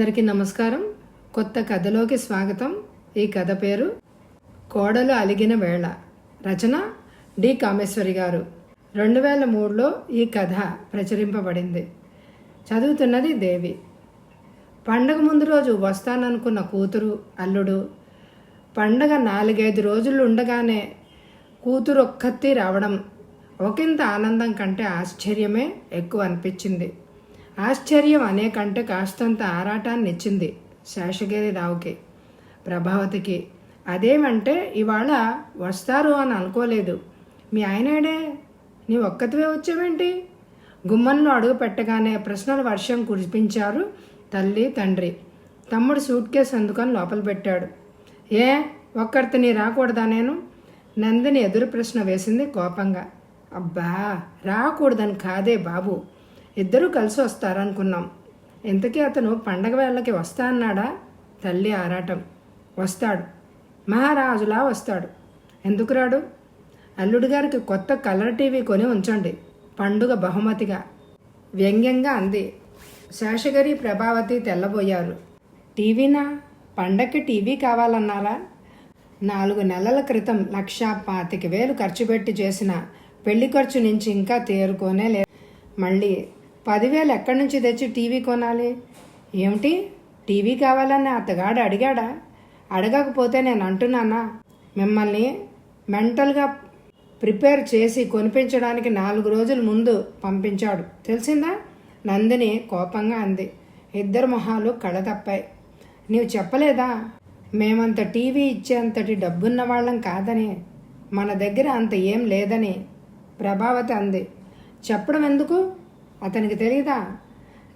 అందరికీ నమస్కారం. కొత్త కథలోకి స్వాగతం. ఈ కథ పేరు కోడలు అలిగిన వేళ. రచన డి కామేశ్వరి గారు. రెండు వేల మూడులో ఈ కథ ప్రచురింపబడింది. చదువుతున్నది దేవి. పండగ ముందు రోజు వస్తాననుకున్న కూతురు అల్లుడు. పండగ నాలుగైదు రోజులు ఉండగానే కూతురు ఒక్కత్తి రావడం ఒకంత ఆనందం కంటే ఆశ్చర్యమే ఎక్కువ అనిపించింది. ఆశ్చర్యం అనే కంటే కాస్తంత ఆరాటాన్ని ఇచ్చింది శేషగిరి రావుకి ప్రభావతికి అదేమంటే ఇవాళ వస్తారు అని అనుకోలేదు. మీ ఆయనేడే? నీ ఒక్కతివే వచ్చావేంటి? గుమ్మంలో అడుగు పెట్టగానే ప్రశ్నల వర్షం కురిపించారు తల్లి తండ్రి. తమ్ముడు సూట్ కేసు అందుకని లోపల పెట్టాడు. ఏ ఒక్కరితో నీ రాకూడదా నేను? నందిని ఎదురు ప్రశ్న వేసింది కోపంగా. అబ్బా రాకూడదని కాదే బాబు. ఇద్దరూ కలిసి వస్తారనుకున్నాం. ఇంతకీ అతను పండగ వేళకి వస్తా అన్నాడా? తల్లి ఆరాటం. వస్తాడు. మహారాజులా వస్తాడు. ఎందుకు రాడు? అల్లుడి గారికి కొత్త కలర్ టీవీ కొని ఉంచండి. పండుగ బహుమతిగా. వ్యంగ్యంగా అంది. శేషగిరి ప్రభావతి తెల్లబోయారు. టీవీనా? పండక్కి టీవీ కావాలన్నారా? నాలుగు నెలల క్రితం లక్షా పాతిక వేలు ఖర్చు పెట్టి చేసిన పెళ్ళి ఖర్చు నుంచి ఇంకా తేరుకోనే లేదు. మళ్ళీ పదివేలు ఎక్కడి నుంచి తెచ్చి టీవీ కొనాలి? ఏమిటి? టీవీ కావాలని అత్తగాడు అడిగాడా? అడగకపోతే నేను అంటున్నానా? మిమ్మల్ని మెంటల్గా ప్రిపేర్ చేసి కొనిపించడానికి నాలుగు రోజుల ముందు పంపించాడు. తెలిసిందా? నందిని కోపంగా అంది. ఇద్దరు మొహాలు కళతప్పాయి నీవు చెప్పలేదా? మేమంత టీవీ ఇచ్చేంతటి డబ్బున్న వాళ్ళం కాదని మన దగ్గర అంత ఏం లేదని ప్రభావతి అంది. చెప్పడం ఎందుకు? అతనికి తెలీదా?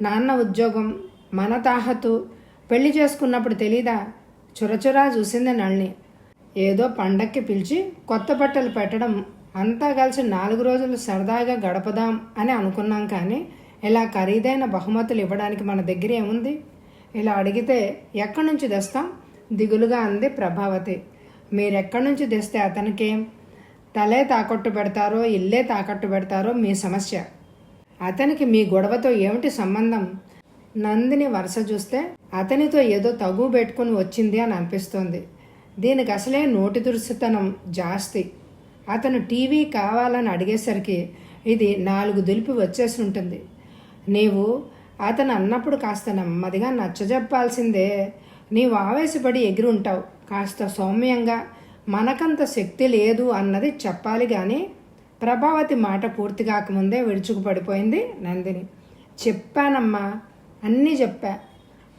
నాన్న ఉద్యోగం మన తాహతు పెళ్ళి చేసుకున్నప్పుడు తెలీదా? చురచురా చూసింది నళిని. ఏదో పండక్కి పిలిచి కొత్త బట్టలు పెట్టడం అంతా కలిసి నాలుగు రోజులు సరదాగా గడపదాం అని అనుకున్నాం కానీ ఇలా ఖరీదైన బహుమతులు ఇవ్వడానికి మన దగ్గర ఏముంది? ఇలా అడిగితే ఎక్కడి నుంచి తెస్తాం? దిగులుగా అంది ప్రభావతి. మీరెక్కడి నుంచి తెస్తే అతనికేం? తలే తాకట్టు పెడతారో ఇల్లే తాకట్టు పెడతారో మీ సమస్య. అతనికి మీ గొడవతో ఏమిటి సంబంధం? నందిని వరుస చూస్తే అతనితో ఏదో తగు పెట్టుకుని వచ్చింది అని అనిపిస్తోంది. దీనికి అసలే నోటి దురుసుతనం జాస్తి. అతను టీవీ కావాలని అడిగేసరికి ఇది నాలుగు దులిపి వచ్చేసి ఉంటుంది. నీవు అతను అన్నప్పుడు కాస్త నెమ్మదిగా నచ్చజెప్పాల్సిందే. నీవు ఆవేశపడి ఎగిరి ఉంటావు కాస్త సౌమ్యంగా మనకంత శక్తి లేదు అన్నది చెప్పాలి కానీ ప్రభావతి మాట పూర్తి కాకముందే విడుచుకుపడిపోయింది నందిని. చెప్పానమ్మా అన్నీ చెప్పా.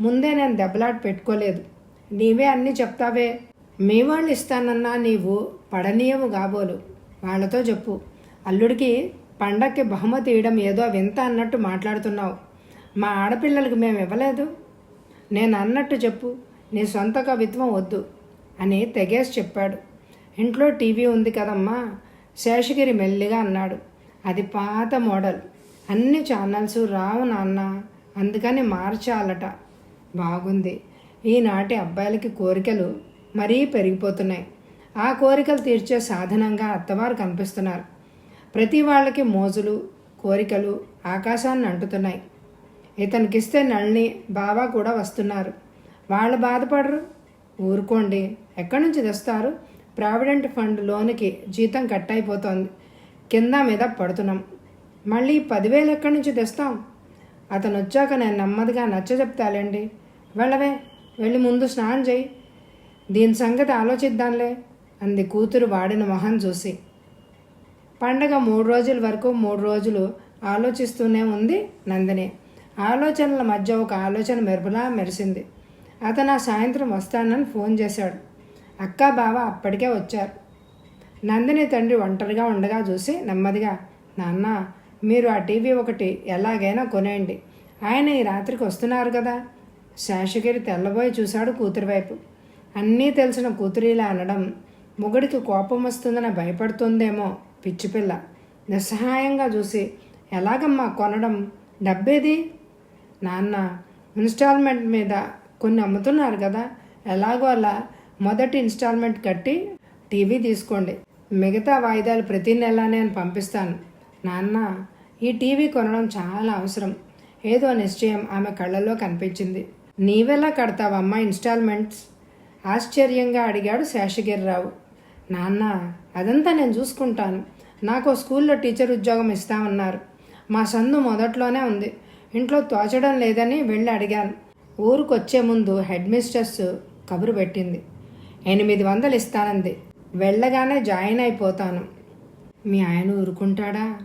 ముందే నేను దెబ్బలాట పెట్టుకోలేదు. నీవే అన్నీ చెప్తావే. మీ వాళ్ళు ఇస్తానన్నా నీవు పడనీయవు కాబోలు. వాళ్ళతో చెప్పు. అల్లుడికి పండక్కి బహుమతి ఇవ్వడం ఏదో వింత అన్నట్టు మాట్లాడుతున్నావు. మా ఆడపిల్లలకు మేము ఇవ్వలేదు. నేను అన్నట్టు చెప్పు. నీ సొంత కవిత్వం వద్దు అని తెగేసి చెప్పాడు. ఇంట్లో టీవీ ఉంది కదమ్మా. శేషగిరి మెల్లిగా అన్నాడు. అది పాత మోడల్. అన్ని ఛానల్స్ రావు నాన్న. అందుకని మార్చాలట. బాగుంది. ఈనాటి అబ్బాయిలకి కోరికలు మరీ పెరిగిపోతున్నాయి. ఆ కోరికలు తీర్చే సాధనంగా అత్తవారు కనిపిస్తున్నారు. ప్రతి వాళ్ళకి మోజులు కోరికలు ఆకాశాన్ని అంటుతున్నాయి. ఇతనికిస్తే నళ్ళని బావా కూడా వస్తున్నారు. వాళ్ళు బాధపడరు. ఊరుకోండి. ఎక్కడి నుంచి తెస్తారు? ప్రావిడెంట్ ఫండ్ లోనికి జీతం కట్ అయిపోతోంది కింద మీద పడుతున్నాం. మళ్ళీ పదివేలు ఎక్కడి నుంచి తెస్తాం? అతను వచ్చాక నేను నెమ్మదిగా నచ్చ చెప్తాలేండి. వెళ్ళవే వెళ్ళి ముందు స్నానం చేయి. దీని సంగతి ఆలోచిద్దాంలే అంది కూతురు వాడిన మొహం చూసి. పండగ మూడు రోజుల వరకు మూడు రోజులు ఆలోచిస్తూనే ఉంది నందిని. ఆలోచనల మధ్య ఒక ఆలోచన మెరుపులా మెరిసింది. అతను ఆ సాయంత్రం వస్తానని ఫోన్ చేశాడు. అక్క బావ అప్పటికే వచ్చారు. నందిని తండ్రి ఒంటరిగా ఉండగా చూసి నెమ్మదిగా నాన్న మీరు ఆ టీవీ ఒకటి ఎలాగైనా కొనేయండి. ఆయన ఈ రాత్రికి వస్తున్నారు కదా. శేషగిరి తెల్లబోయి చూశాడు కూతురు వైపు. అన్నీ తెలిసిన కూతురు ఇలా అనడం మొగుడికి కోపం వస్తుందని భయపడుతుందేమో పిచ్చిపిల్ల నిస్సహాయంగా చూసి ఎలాగమ్మా కొనడం? డబ్బేది? నాన్న ఇన్స్టాల్మెంట్ మీద కొన్ని అమ్ముతున్నారు కదా. ఎలాగో అలా మొదటి ఇన్స్టాల్మెంట్ కట్టి టీవీ తీసుకోండి. మిగతా వాయిదాలు ప్రతి నెల నేను పంపిస్తాను. నాన్న ఈ టీవీ కొనడం చాలా అవసరం. ఏదో నిశ్చయం ఆమె కళ్ళల్లో కనిపించింది. నీవెలా కడతావమ్మా ఇన్స్టాల్మెంట్స్? ఆశ్చర్యంగా అడిగాడు శేషగిరిరావు. నాన్న అదంతా నేను చూసుకుంటాను. నాకు స్కూల్లో టీచర్ ఉద్యోగం ఇస్తామన్నారు. మా సందు మొదట్లోనే ఉంది. ఇంట్లో తోచడం లేదని వెళ్ళి అడిగాను. ఊరికొచ్చే ముందు హెడ్ మిస్టర్స్ కబురు పెట్టింది. ఎనిమిది వందలు ఇస్తానంది. వెళ్ళగానే జాయిన్ అయిపోతాను. మీ ఆయన ఊరుకుంటాడా?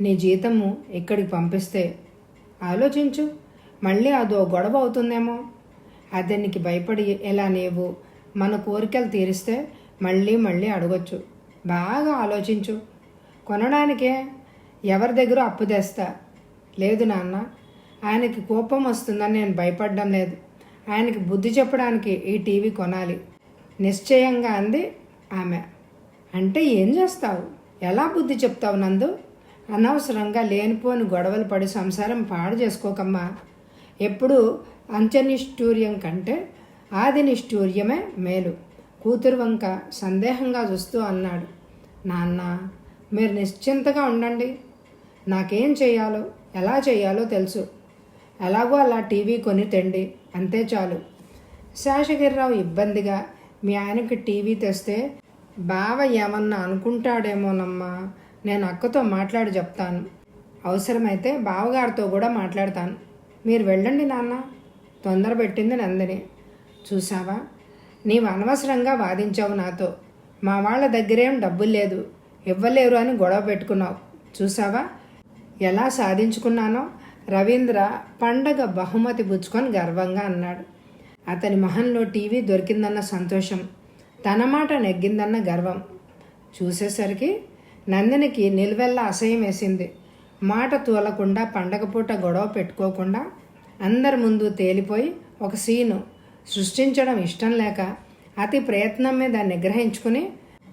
నీ జీతము ఇక్కడికి పంపిస్తే. ఆలోచించు. మళ్ళీ అదో గొడవ అవుతుందేమో. అతనికి భయపడి ఎలా నీవు? మన కోరికలు తీరిస్తే మళ్ళీ మళ్ళీ అడగొచ్చు. బాగా ఆలోచించు. కొనడానికే ఎవరి దగ్గర అప్పు తెస్తా? లేదు నాన్న. ఆయనకి కోపం వస్తుందని నేను భయపడడం లేదు. ఆయనకి బుద్ధి చెప్పడానికి ఈ టీవీ కొనాలి. నిశ్చయంగా అంది ఆమె. అంటే ఏం చేస్తావు? ఎలా బుద్ధి చెప్తావు నందు? అనవసరంగా లేనిపోని గొడవలు పడి సంసారం పాడు చేసుకోకమ్మా. ఎప్పుడు అంత్యనిష్ఠూర్యం కంటే ఆది నిష్ఠూర్యమే మేలు. కూతురు వంక సందేహంగా చూస్తూ అన్నాడు. నాన్న మీరు నిశ్చింతగా ఉండండి. నాకేం చేయాలో ఎలా చేయాలో తెలుసు. ఎలాగో అలా టీవీ కొని తెండి అంతే చాలు. శేషగిరిరావు ఇబ్బందిగా మీ ఆయనకి టీవీ తెస్తే బావ ఏమన్నా అనుకుంటాడేమోనమ్మా నేను అక్కతో మాట్లాడి చెప్తాను. అవసరమైతే బావగారితో కూడా మాట్లాడతాను. మీరు వెళ్ళండి నాన్న తొందర పెట్టింది నందిని. చూసావా నీవు అనవసరంగా వాదించావు నాతో. మా వాళ్ళ దగ్గరేం డబ్బులు లేదు. ఇవ్వలేరు అని గొడవ పెట్టుకున్నావు. చూసావా ఎలా సాధించుకున్నానో? రవీంద్ర పండగ బహుమతి పుచ్చుకొని గర్వంగా అన్నాడు. అతని మొహంలో టీవీ దొరికిందన్న సంతోషం తన మాట నెగ్గిందన్న గర్వం. చూసేసరికి నందినికి నిలువెల్లా అసహ్యం వేసింది. మాట తూలకుండా పండగ పూట గొడవ పెట్టుకోకుండా అందరి ముందు తేలిపోయి ఒక సీను సృష్టించడం ఇష్టం లేక అతి ప్రయత్నం మీద నిగ్రహించుకుని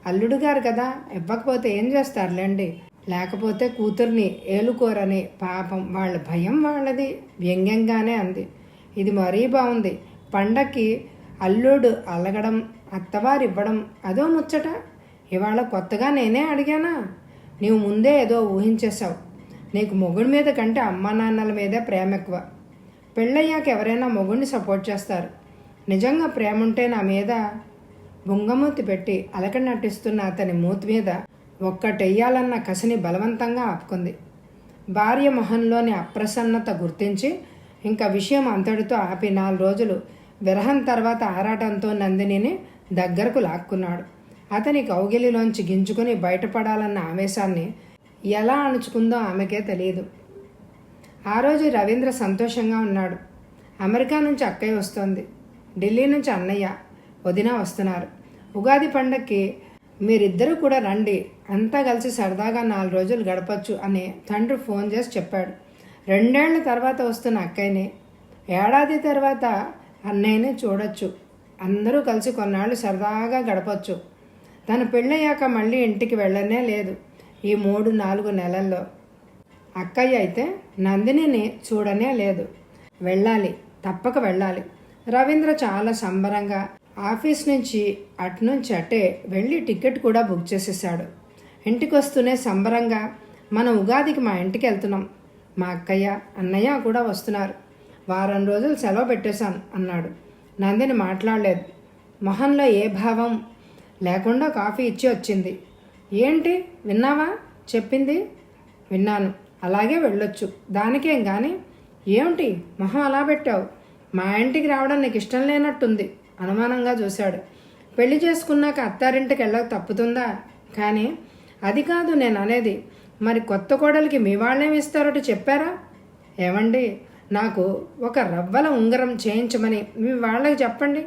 అల్లుడు గారు కదా ఇవ్వకపోతే ఏం చేస్తారులేండి? లేకపోతే కూతుర్ని ఏలుకోరని పాపం వాళ్ళ భయం వాళ్ళది వ్యంగ్యంగానే అంది. ఇది మరీ బాగుంది పండక్కి అల్లుడు అలగడం అత్తవారు ఇవ్వడం అదో ముచ్చట? ఇవాళ కొత్తగా నేనే అడిగానా? నీవు ముందే ఏదో ఊహించేశావు. నీకు మొగుడి మీద కంటే అమ్మా నాన్నల మీదే ప్రేమ ఎక్కువ. పెళ్ళయ్యాక ఎవరైనా మొగుడిని సపోర్ట్ చేస్తారు. నిజంగా ప్రేమ ఉంటే నా మీద బుంగమూతి పెట్టి అలక నటిస్తున్న అతని మూతి మీద ఒక్కటెయ్యాలన్న కసిని బలవంతంగా ఆపుకుంది. భార్య మొహంలోని అప్రసన్నత గుర్తించి ఇంకా విషయం అంతటితో ఆపి నాలుగు రోజులు విరహం తర్వాత ఆరాటంతో నందినిని దగ్గరకు లాక్కున్నాడు. అతని కౌగిలిలోంచి గింజుకుని బయటపడాలన్న ఆవేశాన్ని ఎలా అణుచుకుందో ఆమెకే తెలియదు. ఆ రోజు రవీంద్ర సంతోషంగా ఉన్నాడు. అమెరికా నుంచి అక్కయ్య వస్తోంది. ఢిల్లీ నుంచి అన్నయ్య వదిన వస్తున్నారు. ఉగాది పండక్కి మీరిద్దరూ కూడా రండి. అంతా కలిసి సరదాగా నాలుగు రోజులు గడపచ్చు అని తండ్రి ఫోన్ చేసి చెప్పాడు. రెండేళ్ళ తర్వాత వస్తున్న అక్కయ్యని ఏడాది తర్వాత అన్నయ్యని చూడొచ్చు. అందరూ కలిసి కొన్నాళ్ళు సరదాగా గడపచ్చు. తను పెళ్ళయ్యాక మళ్ళీ ఇంటికి వెళ్ళనే లేదు ఈ మూడు నాలుగు నెలల్లో. అక్కయ్య అయితే నందినిని చూడనే లేదు. వెళ్ళాలి తప్పక వెళ్ళాలి. రవీంద్ర చాలా సంబరంగా ఆఫీస్ నుంచి అటు నుంచి అటే వెళ్ళి టికెట్ కూడా బుక్ చేసేసాడు ఇంటికి వస్తూనే సంబరంగా మనం ఉగాదికి మా ఇంటికి వెళ్తున్నాం. మా అక్కయ్య అన్నయ్య కూడా వస్తున్నారు. వారం రోజులు సెలవు పెట్టేశాను అన్నాడు. నందిని మాట్లాడలేదు. మొహంలో ఏ భావం లేకుండా కాఫీ ఇచ్చి వచ్చింది. ఏంటి? విన్నావా? చెప్పింది? విన్నాను. అలాగే వెళ్ళొచ్చు. దానికేం కానీ ఏమిటి? మొహం అలా పెట్టావు? మా ఇంటికి రావడం నీకు ఇష్టం లేనట్టుంది అనుమానంగా చూశాడు. పెళ్ళి చేసుకున్నాక అత్తారింటికి వెళ్ళక తప్పుతుందా? కానీ అది కాదు నేను అనేది మరి కొత్త కోడలికి మీ వాళ్ళేమి ఇస్తారట చెప్పారా? ఏమండి? నాకు ఒక రవ్వల ఉంగరం చేయించమని. మీ వాళ్ళకి చెప్పండి.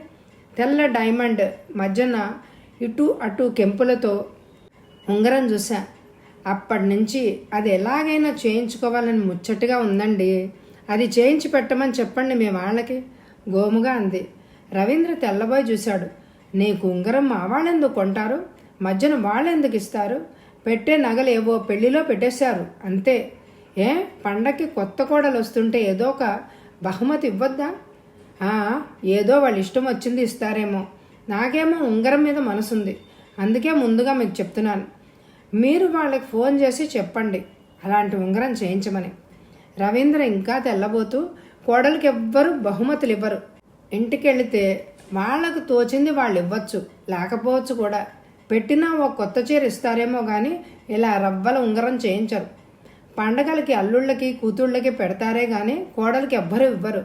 తెల్ల డైమండ్ మధ్యన ఇటు అటు కెంపులతో ఉంగరం చూశా. అప్పటి నుంచి అది ఎలాగైనా చేయించుకోవాలని ముచ్చటగా ఉందండి. అది చేయించి పెట్టమని చెప్పండి మీ వాళ్ళకి. గోముగా అంది. రవీంద్ర తెల్లబోయి చూశాడు. నీకు ఉంగరం మా వాళ్ళెందుకు కొంటారు? మధ్యన వాళ్ళెందుకు ఇస్తారు? పెట్టే నగలు ఏవో పెళ్ళిలో పెట్టేశారు. అంతే. ఏ? పండక్కి కొత్త కోడలు వస్తుంటే ఏదో ఒక బహుమతి ఇవ్వద్దా? ఏదో వాళ్ళ ఇష్టం వచ్చింది ఇస్తారేమో. నాకేమో ఉంగరం మీద మనసుంది. అందుకే ముందుగా మీకు చెప్తున్నాను. మీరు వాళ్ళకి ఫోన్ చేసి చెప్పండి. అలాంటి ఉంగరం చేయించమని. రవీంద్ర ఇంకా తెల్లబోతూ కోడలికి ఎవ్వరు బహుమతులు ఇవ్వరు. ఇంటికి వెళితే వాళ్ళకు తోచింది వాళ్ళు ఇవ్వచ్చు లేకపోవచ్చు కూడా. పెట్టినా ఓ కొత్త చీర ఇస్తారేమో కానీ ఇలా రవ్వల ఉంగరం చేయించరు. పండగలకి అల్లుళ్ళకి కూతుళ్ళకి పెడతారే కానీ కోడలికి ఎవ్వరు ఇవ్వరు.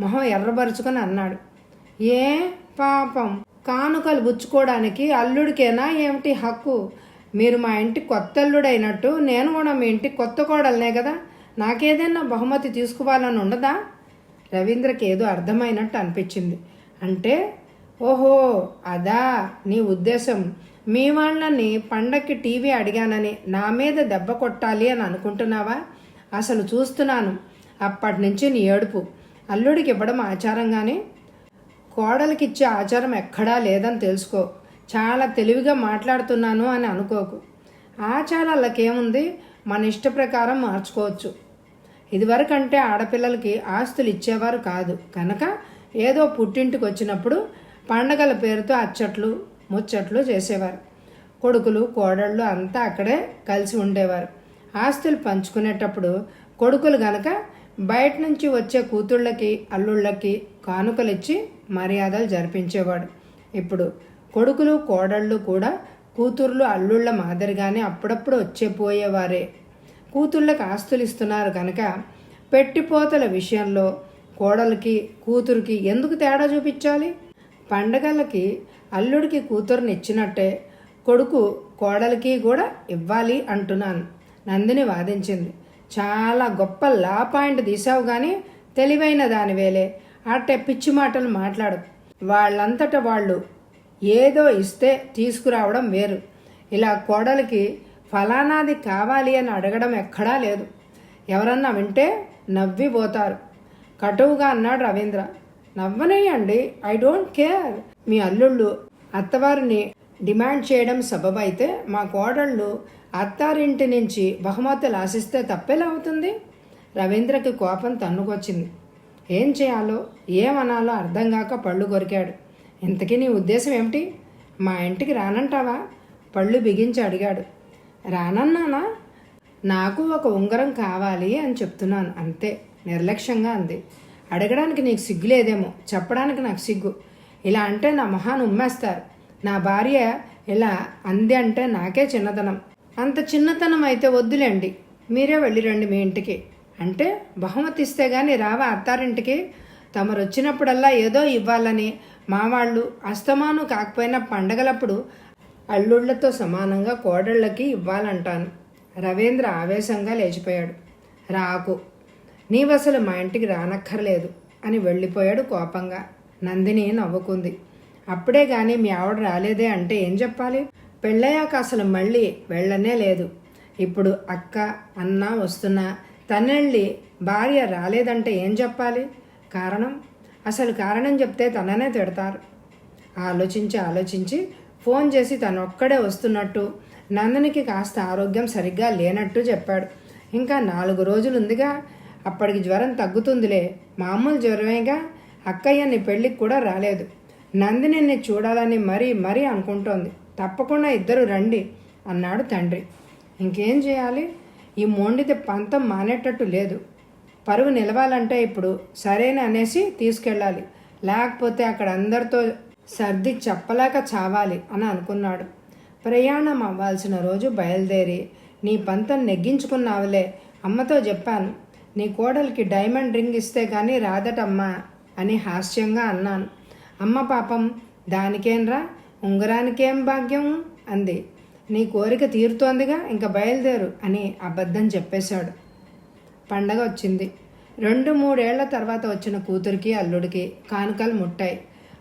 మొహం ఎర్రబరుచుకొని అన్నాడు. ఏ పాపం? కానుకలు పుచ్చుకోవడానికి అల్లుడికేనా ఏమిటి హక్కు? మీరు మా ఇంటి కొత్త అల్లుడైనట్టు నేను కూడా మీ ఇంటి కొత్త కోడలనే కదా. నాకేదైనా బహుమతి తీసుకోవాలని ఉండదా? రవీంద్రకి ఏదో అర్థమైనట్టు అనిపించింది. అంటే ఓహో అదా నీ ఉద్దేశం. మీ వాళ్ళని పండక్కి టీవీ అడిగానని నా మీద దెబ్బ కొట్టాలి అని అనుకుంటున్నావా? అసలు చూస్తున్నాను. అప్పటి నుంచి నీ ఏడుపు. అల్లుడికి ఇవ్వడం ఆచారంగానే? కోడలికిచ్చే ఆచారం ఎక్కడా లేదని తెలుసుకో. చాలా తెలివిగా మాట్లాడుతున్నాను అని అనుకోకు. ఆచారాలకేముంది? మన ఇష్ట ప్రకారం మార్చుకోవచ్చు. ఇదివరకంటే ఆడపిల్లలకి ఆస్తులు ఇచ్చేవారు కాదు. కనుక ఏదో పుట్టింటికి వచ్చినప్పుడు పండగల పేరుతో అచ్చట్లు ముచ్చట్లు చేసేవారు. కొడుకులు కోడళ్ళు అంతా అక్కడే కలిసి ఉండేవారు. ఆస్తులు పంచుకునేటప్పుడు కొడుకులు గనక బయట నుంచి వచ్చే కూతుళ్ళకి అల్లుళ్ళకి కానుకలు ఇచ్చి మర్యాదలు జరిపించేవాడు. ఇప్పుడు కొడుకులు కోడళ్ళు కూడా కూతుర్లు అల్లుళ్ళ మాదిరిగానే అప్పుడప్పుడు వచ్చే పోయేవారే. కూతుళ్ళకి ఆస్తులు ఇస్తున్నారు కనుక పెట్టిపోతల విషయంలో కోడలికి కూతురికి ఎందుకు తేడా చూపించాలి? పండగలకి అల్లుడికి కూతురుని ఇచ్చినట్టే కొడుకు కోడలికి కూడా ఇవ్వాలి అంటున్నాను. నందిని వాదించింది. చాలా గొప్ప లా పాయింట్ తీసావు కానీ తెలివైన దానివేలే అట్టే పిచ్చి మాటలు మాట్లాడు. వాళ్ళంతట వాళ్ళు ఏదో ఇస్తే తీసుకురావడం వేరు. ఇలా కోడలికి ఫలానాది కావాలి అని అడగడం ఎక్కడా లేదు. ఎవరన్నా వింటే నవ్విపోతారు. కటువుగా అన్నాడు రవీంద్ర. నవ్వనేయండి ఐ డోంట్ కేర్. మీ అల్లుళ్ళు అత్తవారిని డిమాండ్ చేయడం సబబైతే మా కోడళ్ళు అత్తారింటి నుంచి బహుమతులు ఆశిస్తే తప్పేలా అవుతుంది? రవీంద్రకి కోపం తన్నుకొచ్చింది. ఏం చేయాలో ఏమనాలో అర్థం కాక పళ్ళు కొరికాడు. ఇంతకీ నీ ఉద్దేశం ఏమిటి? మా ఇంటికి రానంటావా? పళ్ళు బిగించి అడిగాడు. రానన్నానా? నాకు ఒక ఉంగరం కావాలి అని చెప్తున్నాను అంతే నిర్లక్ష్యంగా అంది. అడగడానికి నీకు సిగ్గు లేదేమో చెప్పడానికి నాకు సిగ్గు. ఇలా అంటే నా మొహాన్ని ఉమ్మేస్తారు. నా భార్య ఇలా అంది అంటే నాకే చిన్నతనం. అంత చిన్నతనం అయితే వద్దులేండి. మీరే వెళ్ళిరండి మీ ఇంటికి. అంటే బహుమతి ఇస్తే కానీ రావా అత్తారింటికి. తమరు వచ్చినప్పుడల్లా ఏదో ఇవ్వాలని మా వాళ్ళు అస్తమాను కాకపోయినా పండగలప్పుడు అల్లుళ్ళతో సమానంగా కోడళ్ళకి ఇవ్వాలంటాను. రవీంద్ర ఆవేశంగా లేచిపోయాడు. రాకు నీవసలు మా ఇంటికి రానక్కర్లేదు అని వెళ్ళిపోయాడు కోపంగా. నందిని నవ్వుకుంది. అప్పుడే కానీ మీ ఆవిడ రాలేదే అంటే ఏం చెప్పాలి? పెళ్ళయ్యాక అసలు మళ్ళీ వెళ్ళనే లేదు. ఇప్పుడు అక్క అన్న వస్తున్నా తనెళ్ళి భార్య రాలేదంటే ఏం చెప్పాలి? కారణం? అసలు కారణం చెప్తే తననే తిడతారు. ఆలోచించి ఆలోచించి ఫోన్ చేసి తను ఒక్కడే వస్తున్నట్టు నందనికి కాస్త ఆరోగ్యం సరిగ్గా లేనట్టు చెప్పాడు. ఇంకా నాలుగు రోజులుందిగా అప్పటికి జ్వరం తగ్గుతుందిలే మామూలు జ్వరమేగా? అక్కయ్య నీ పెళ్ళికి కూడా రాలేదు. నందిని చూడాలని మరీ మరీ అనుకుంటోంది. తప్పకుండా ఇద్దరు రండి అన్నాడు తండ్రి. ఇంకేం చేయాలి? ఈ మొండితే పంతం మానేటట్టు లేదు. పరుగు నిలవాలంటే ఇప్పుడు సరేన అనేసి తీసుకెళ్ళాలి. లేకపోతే అక్కడ అందరితో సర్ది చెప్పలేక చావాలి అని అనుకున్నాడు. ప్రయాణం అవ్వాల్సిన రోజు బయలుదేరి నీ పంతం నెగ్గించుకున్నావులే అమ్మతో చెప్పాను. నీ కోడలికి డైమండ్ రింగ్ ఇస్తే కానీ రాదటమ్మా. అని హాస్యంగా అన్నాను. అమ్మ పాపం దానికేంరా? ఉంగరానికేం భాగ్యం? అంది. నీ కోరిక తీరుతోందిగా ఇంకా బయలుదేరు అని అబద్ధం చెప్పేశాడు. పండగ వచ్చింది. రెండు మూడేళ్ళ తర్వాత వచ్చిన కూతురికి అల్లుడికి కానుకలు ముట్టాయి.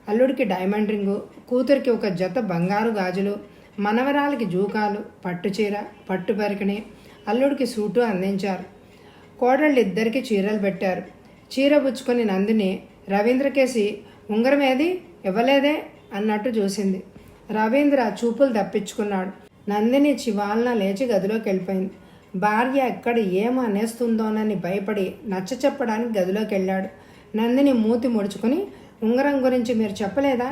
అల్లుడికి డైమండ్ రింగు కూతురికి ఒక జత బంగారు గాజులు మనవరాలకి జూకాలు పట్టు చీర పట్టు పరికిణి అల్లుడికి సూటు అందించారు. కోడళ్ళు ఇద్దరికి చీరలు పెట్టారు. చీర పుచ్చుకొని నందిని రవీంద్రకేసి ఉంగరం ఏది? ఇవ్వలేదే? అన్నట్టు చూసింది. రవీంద్ర చూపులు తప్పించుకున్నాడు. నందిని చివాలన లేచి గదిలోకి వెళ్ళిపోయింది. భార్య ఎక్కడ ఏం అనేస్తుందోనని భయపడి నచ్చ చెప్పడానికి గదిలోకి వెళ్ళాడు. నందిని మూతి ముడుచుకుని ఉంగరం గురించి మీరు చెప్పలేదా?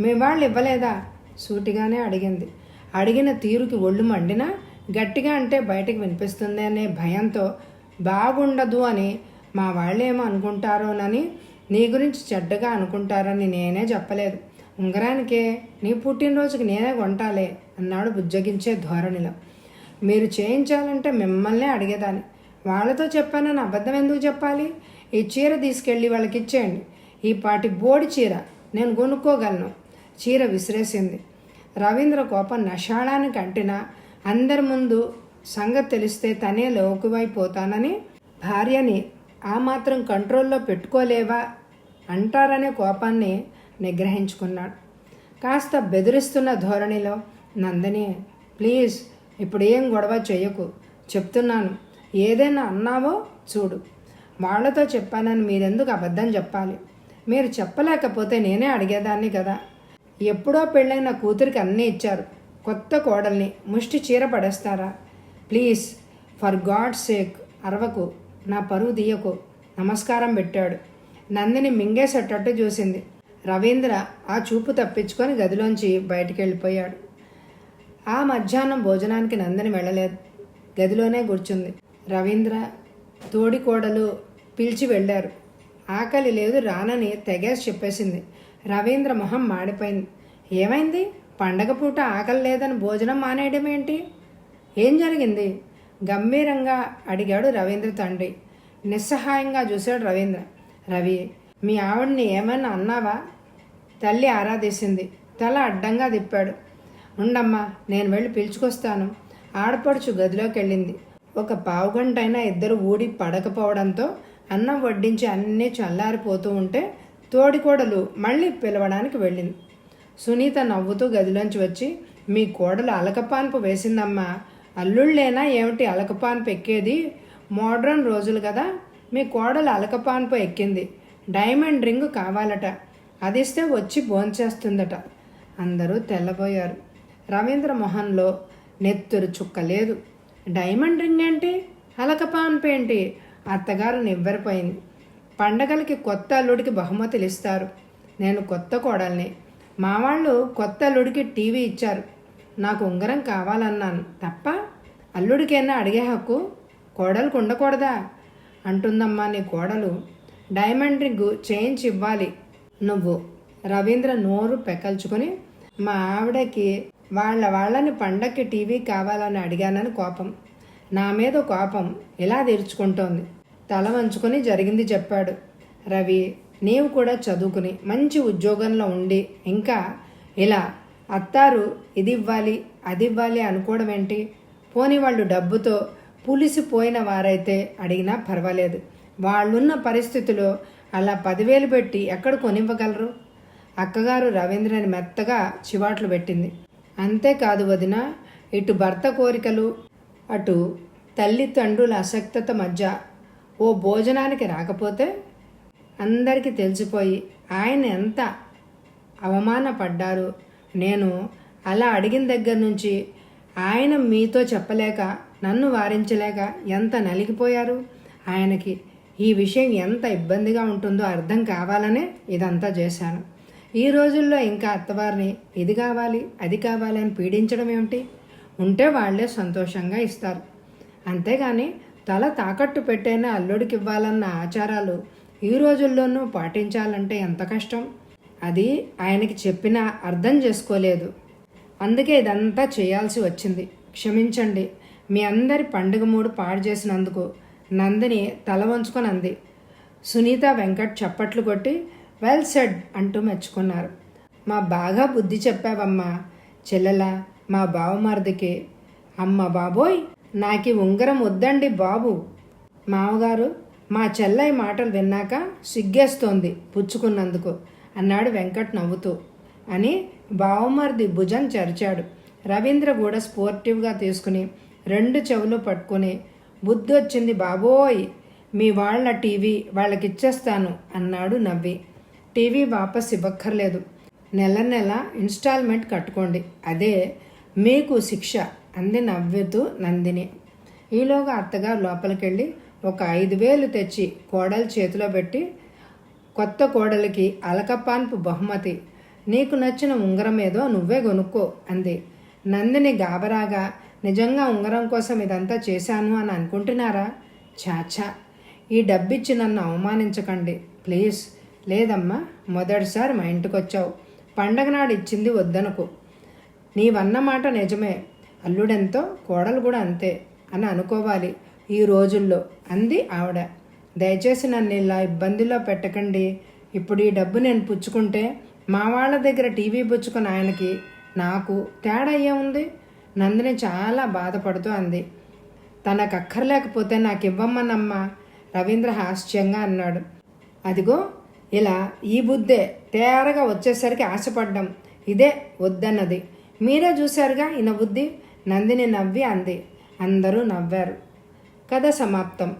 మీ వాళ్ళు ఇవ్వలేదా? సూటిగానే అడిగింది. అడిగిన తీరుకి ఒళ్ళు మండినా గట్టిగా అంటే బయటకు వినిపిస్తుంది అనే భయంతో బాగుండదు అని మా వాళ్ళు ఏమో అనుకుంటారోనని నీ గురించి చెడ్డగా అనుకుంటారని నేనే చెప్పలేదు. ఉంగరానికే నీ పుట్టినరోజుకి నేనే కొంటాలే అన్నాడు బుజ్జగించే ధోరణిలో. మీరు చేయించాలంటే మిమ్మల్నే అడిగేదాన్ని. వాళ్ళతో చెప్పానని అబద్ధం ఎందుకు చెప్పాలి? ఈ చీర తీసుకెళ్ళి వాళ్ళకి ఇచ్చేయండి. ఈ పాటి బోడి చీర నేను కొనుక్కోగలను. చీర విసిరేసింది. రవీంద్ర కోపం నషాళానికి అంటినా అందరి ముందు సంగతి తెలిస్తే తనే లోకువైపోతానని భార్యని ఆ మాత్రం కంట్రోల్లో పెట్టుకోలేవా? అంటారనే కోపాన్ని నిగ్రహించుకున్నాడు. కాస్త బెదిరిస్తున్న ధోరణిలో నందిని ప్లీజ్ ఇప్పుడు ఏం గొడవ చెయ్యకు చెప్తున్నాను. ఏదైనా అన్నావో చూడు. వాళ్ళతో చెప్పానని మీరెందుకు అబద్ధం చెప్పాలి? మీరు చెప్పలేకపోతే నేనే అడిగేదాన్ని కదా. ఎప్పుడో పెళ్ళైన కూతురికి అన్నీ ఇచ్చారు. కొత్త కోడల్ని ముష్టి చీర పడేస్తారా? ప్లీజ్ ఫర్ గాడ్ సేక్ అరవకు. నా పరువు తీయకు. నమస్కారం పెట్టాడు. నందిని మింగేసేటట్టు చూసింది. రవీంద్ర ఆ చూపు తప్పించుకొని గదిలోంచి బయటికి వెళ్ళిపోయాడు ఆ మధ్యాహ్నం భోజనానికి నందిని వెళ్ళలేదు. గదిలోనే కూర్చుంది. రవీంద్ర తోడికోడలు పిలిచి వెళ్ళారు. ఆకలి లేదు రానని తెగేసి చెప్పేసింది. రవీంద్ర మొహం మాడిపోయింది. ఏమైంది? పండగ పూట ఆకలి లేదని భోజనం మానేయడం ఏంటి? ఏం జరిగింది? గంభీరంగా అడిగాడు రవీంద్ర తండ్రి. నిస్సహాయంగా చూశాడు రవీంద్ర. రవి మీ ఆవిడని ఏమన్నా అన్నావా? తల్లి ఆరాధేసింది తల అడ్డంగా తిప్పాడు. ఉండమ్మా నేను వెళ్ళి పిలుచుకొస్తాను. ఆడపడుచు గదిలోకి వెళ్ళింది ఒక పావుగంటైనా ఇద్దరు ఊడి పడకపోవడంతో అన్నం వడ్డించి అన్నీ చల్లారిపోతూ ఉంటే తోడికోడలు మళ్ళీ పిలవడానికి వెళ్ళింది. సునీత నవ్వుతూ గదిలోంచి వచ్చి మీ కోడలు అలకపాన్పు వేసిందమ్మా. అల్లుళ్ళేనా ఏమిటి అలకపాన్పు ఎక్కేది? మోడ్రన్ రోజులు కదా. మీ కోడలు అలకపాన్పు ఎక్కింది. డైమండ్ రింగ్ కావాలట. అది ఇస్తే వచ్చి భోంచేస్తుందట. అందరూ తెల్లబోయారు. రవీంద్ర మొహంలో నెత్తురు చుక్క లేదు డైమండ్ రింగ్ ఏంటి? అలకపాన్పు ఏంటి? అత్తగారు నివ్వెరపోయింది. పండగలకి కొత్త అల్లుడికి బహుమతులు ఇస్తారు. నేను కొత్త కోడల్ని. మా వాళ్ళు కొత్త అల్లుడికి టీవీ ఇచ్చారు. నాకు ఉంగరం కావాలన్నాను. తప్ప? అల్లుడికైనా అడిగే హక్కు? కోడలకు ఉండకూడదా అంటుందమ్మా నీ కోడలు డైమండ్ రింగ్ చేయించి ఇవ్వాలి. నువ్వు రవీంద్ర నోరు పెకల్చుకొని మా ఆవిడకి వాళ్ళ వాళ్ళని పండక్కి టీవీ కావాలని అడిగానని కోపం. నా మీద కోపం ఇలా తీర్చుకుంటోంది. తల వంచుకొని జరిగింది చెప్పాడు. రవి నీవు కూడా చదువుకుని మంచి ఉద్యోగంలో ఉండి ఇంకా ఇలా అత్తారు ఇది ఇవ్వాలి అది ఇవ్వాలి అనుకోవడం ఏంటి పోని వాళ్ళు డబ్బుతో పులిసిపోయిన వారైతే అడిగినా పర్వాలేదు. వాళ్ళున్న పరిస్థితిలో అలా పదివేలు పెట్టి ఎక్కడ కొనివ్వగలరు? అక్కగారు రవీంద్రని మెత్తగా చివాట్లు పెట్టింది. అంతేకాదు వదిన ఇటు భర్త కోరికలు అటు తల్లి తండ్రుల అసక్తత మధ్య ఓ భోజనానికి రాకపోతే? అందరికీ తెలిసిపోయి ఆయన ఎంత అవమానపడ్డారు? నేను అలా అడిగిన దగ్గర నుంచి ఆయన మీతో చెప్పలేక నన్ను వారించలేక ఎంత నలిగిపోయారు? ఆయనకి ఈ విషయం ఎంత ఇబ్బందిగా ఉంటుందో అర్థం కావాలనే ఇదంతా చేశాను. ఈ రోజుల్లో ఇంకా అత్తవారిని ఇది కావాలి అది కావాలి అని పీడించడం ఏమిటి? ఉంటే వాళ్ళే సంతోషంగా ఇస్తారు. అంతేగాని తల తాకట్టు పెట్టైన అల్లుడికి ఇవ్వాలన్న ఆచారాలు ఈ రోజుల్లోనూ పాటించాలంటే ఎంత కష్టం? అది ఆయనకి చెప్పినా అర్థం చేసుకోలేదు. అందుకే ఇదంతా చేయాల్సి వచ్చింది. క్షమించండి. మీ అందరి పండుగ మూడు పాడు చేసినందుకు నందిని తల వంచుకొని అంది. సునీత వెంకట్ చప్పట్లు కొట్టి వెల్ సెడ్ అంటూ మెచ్చుకున్నారు. మా బాగా బుద్ధి చెప్పావమ్మా చెల్లెల మా బావమరిదికి. అమ్మ బాబోయ్ నాకి ఉంగరం వద్దండి బాబు. మామగారు మా చెల్లయ్య మాటలు విన్నాక సిగ్గేస్తోంది పుచ్చుకున్నందుకు అన్నాడు వెంకట్ నవ్వుతూ. అని బావమరిది భుజం చరిచాడు. రవీంద్ర కూడా స్పోర్టివ్గా తీసుకుని రెండు చెవులు పట్టుకుని బుద్ధి వచ్చింది బాబోయ్ మీ వాళ్ళ టీవీ వాళ్ళకి ఇచ్చేస్తాను అన్నాడు నవ్వి. టీవీ వాపస్ ఇవ్వక్కర్లేదు. నెల నెల ఇన్స్టాల్మెంట్ కట్టుకోండి. అదే మీకు శిక్ష అంది నవ్వుతూ నందిని. ఈలోగా అత్తగారు లోపలికెళ్ళి ఒక ఐదు వేలు తెచ్చి కోడలు చేతిలో పెట్టి కొత్త కోడలికి అలకపాన్పు బహుమతి. నీకు నచ్చిన ఉంగరం ఏదో నువ్వే కొనుక్కో అంది. నందిని గాబరాగా నిజంగా ఉంగరం కోసం ఇదంతా చేశాను అని అనుకుంటున్నారా? చాచా ఈ డబ్బిచ్చి నన్ను అవమానించకండి. ప్లీజ్. లేదమ్మా మొదటిసారి మా ఇంటికి వచ్చావు పండగ నాడు ఇచ్చింది వద్దనుకు. నీవన్న మాట నిజమే. అల్లుడెంతో కోడలు కూడా అంతే అని అనుకోవాలి ఈ రోజుల్లో అంది ఆవిడ. దయచేసి నన్ను ఇలా ఇబ్బందిలో పెట్టకండి. ఇప్పుడు ఈ డబ్బు నేను పుచ్చుకుంటే మా వాళ్ళ దగ్గర టీవీ పుచ్చుకున్న ఆయనకి నాకు తేడా ఏముంది? నందిని చాలా బాధపడుతూ అంది. తనకు అక్కర్లేకపోతే నాకు ఇవ్వమ్మనమ్మా రవీంద్ర హాస్యంగా అన్నాడు. అదిగో ఇలా ఈ బుద్ధే తేరగా వచ్చేసరికి ఆశపడ్డం. ఇదే వద్దన్నది. మీరే చూశారుగా ఈయన బుద్ధి? నందిని నవ్వి అంది. అందరూ నవ్వారు. కథ సమాప్తం.